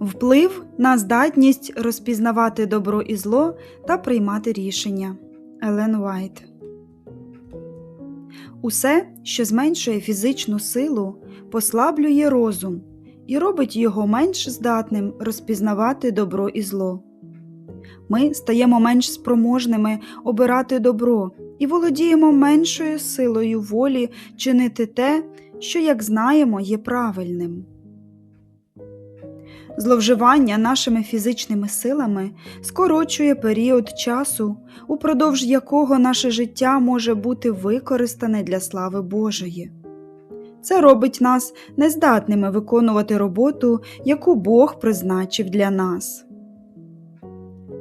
Вплив на здатність розпізнавати добро і зло та приймати рішення. Елен Вайт. Усе, що зменшує фізичну силу, послаблює розум і робить його менш здатним розпізнавати добро і зло. Ми стаємо менш спроможними обирати добро і володіємо меншою силою волі чинити те, що, як знаємо, є правильним. Зловживання нашими фізичними силами скорочує період часу, упродовж якого наше життя може бути використане для слави Божої. Це робить нас нездатними виконувати роботу, яку Бог призначив для нас.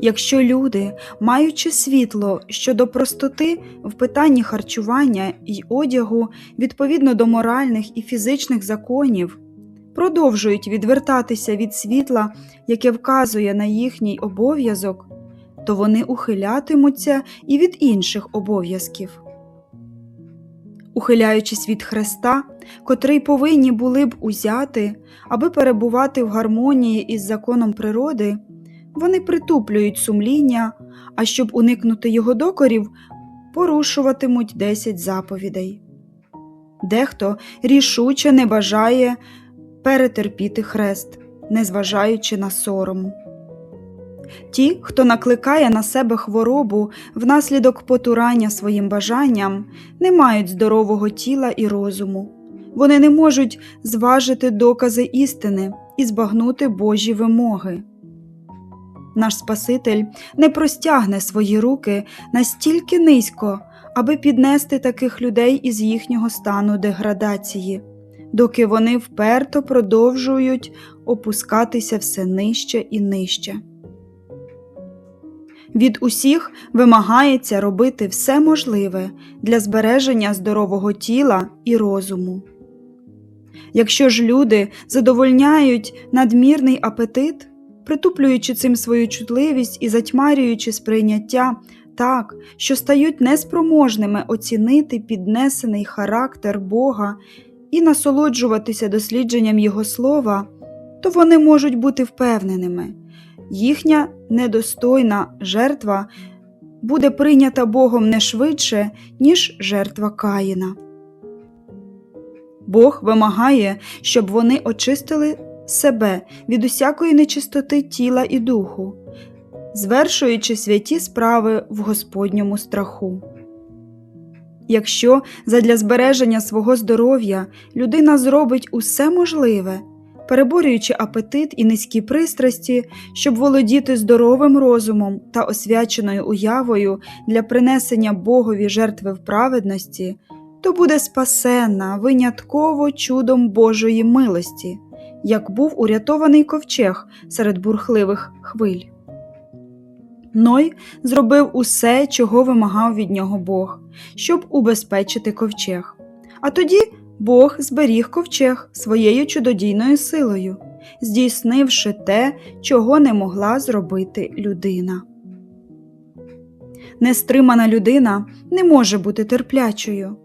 Якщо люди, маючи світло щодо простоти в питанні харчування й одягу відповідно до моральних і фізичних законів, продовжують відвертатися від світла, яке вказує на їхній обов'язок, то вони ухилятимуться і від інших обов'язків. Ухиляючись від Христа, котрий повинні були б узяти, аби перебувати в гармонії із законом природи, вони притуплюють сумління, а щоб уникнути його докорів, порушуватимуть десять заповідей. Дехто рішуче не бажає перетерпіти хрест, незважаючи на сором. Ті, хто накликає на себе хворобу внаслідок потурання своїм бажанням, не мають здорового тіла і розуму. Вони не можуть зважити докази істини і збагнути Божі вимоги. Наш Спаситель не простягне свої руки настільки низько, аби піднести таких людей із їхнього стану деградації, доки вони вперто продовжують опускатися все нижче і нижче. Від усіх вимагається робити все можливе для збереження здорового тіла і розуму. Якщо ж люди задовольняють надмірний апетит, притуплюючи цим свою чутливість і затьмарюючи сприйняття так, що стають неспроможними оцінити піднесений характер Бога і насолоджуватися дослідженням Його слова, то вони можуть бути впевненими, їхня недостойна жертва буде прийнята Богом не швидше, ніж жертва Каїна. Бог вимагає, щоб вони очистили себе від усякої нечистоти тіла і духу, звершуючи святі справи в Господньому страху. Якщо задля збереження свого здоров'я людина зробить усе можливе, переборюючи апетит і низькі пристрасті, щоб володіти здоровим розумом та освяченою уявою для принесення Богові жертви в праведності, то буде спасенна винятково чудом Божої милості, як був урятований ковчег серед бурхливих хвиль. Ной зробив усе, чого вимагав від нього Бог, щоб убезпечити ковчег. А тоді Бог зберіг ковчег своєю чудодійною силою, здійснивши те, чого не могла зробити людина. Нестримана людина не може бути терплячою.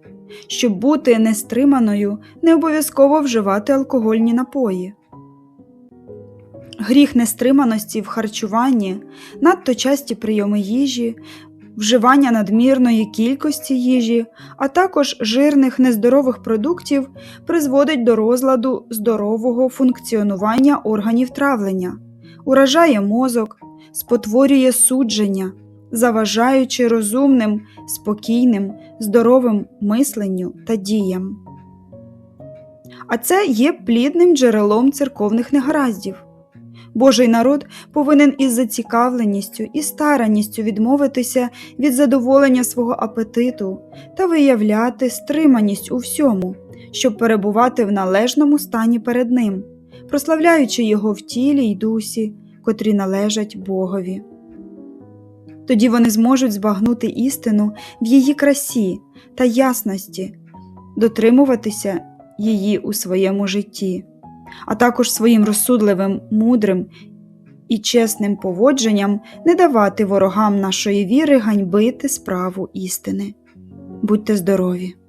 Щоб бути нестриманою, не обов'язково вживати алкогольні напої. Гріх нестриманості в харчуванні, надто часті прийоми їжі, вживання надмірної кількості їжі, а також жирних нездорових продуктів призводить до розладу здорового функціонування органів травлення, уражає мозок, спотворює судження, заважаючи розумним, спокійним, здоровим мисленню та діям. А це є плідним джерелом церковних негараздів. Божий народ повинен із зацікавленістю і старанністю відмовитися від задоволення свого апетиту та виявляти стриманість у всьому, щоб перебувати в належному стані перед Ним, прославляючи Його в тілі й дусі, котрі належать Богові. Тоді вони зможуть збагнути істину в її красі та ясності, дотримуватися її у своєму житті а також своїм розсудливим, мудрим і чесним поводженням не давати ворогам нашої віри ганьбити справу істини. Будьте здорові!